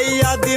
Aí a de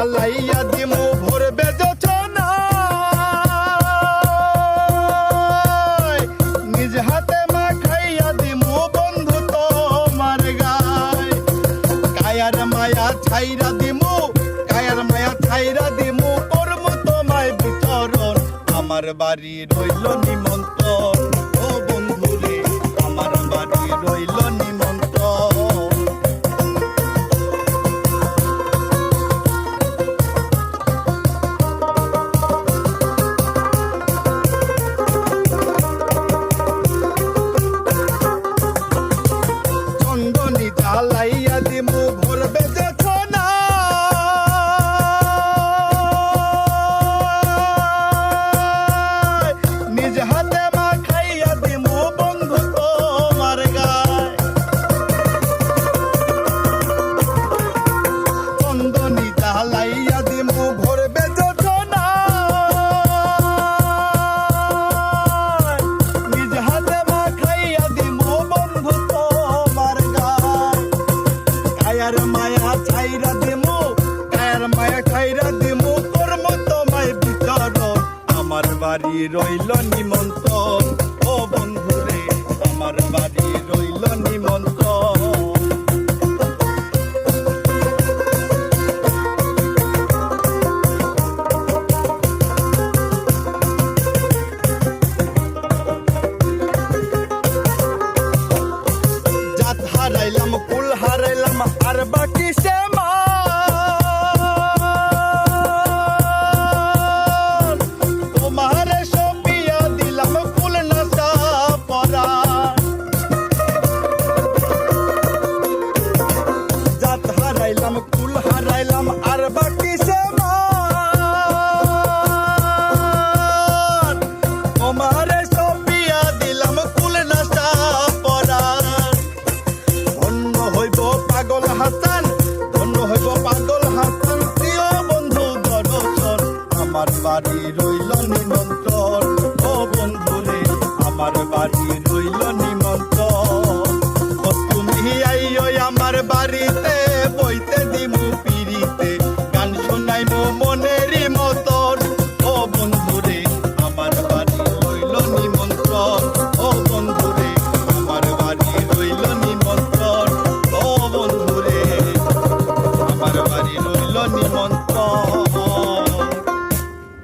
জ্বালাইয়া দিমু ভোর নিজ হাতে দিমু গায়। কায়ার মায়া দিমু মায়া দিমু আমার বাড়ি রইল নিমন্ত্রণ। বাড়ি রইল নিমন্ত্রণ। ও বন্ধুরে, আমার বাড়ি রইল নিমন্ত্রণ। জাত হারাইলাম, কুল হারাইলাম, আর বাকি হইব পাগল হাসান ধন্য হইব পাগল হাসান। প্রিয় বন্ধু দর্শন আমার বাড়ি রইল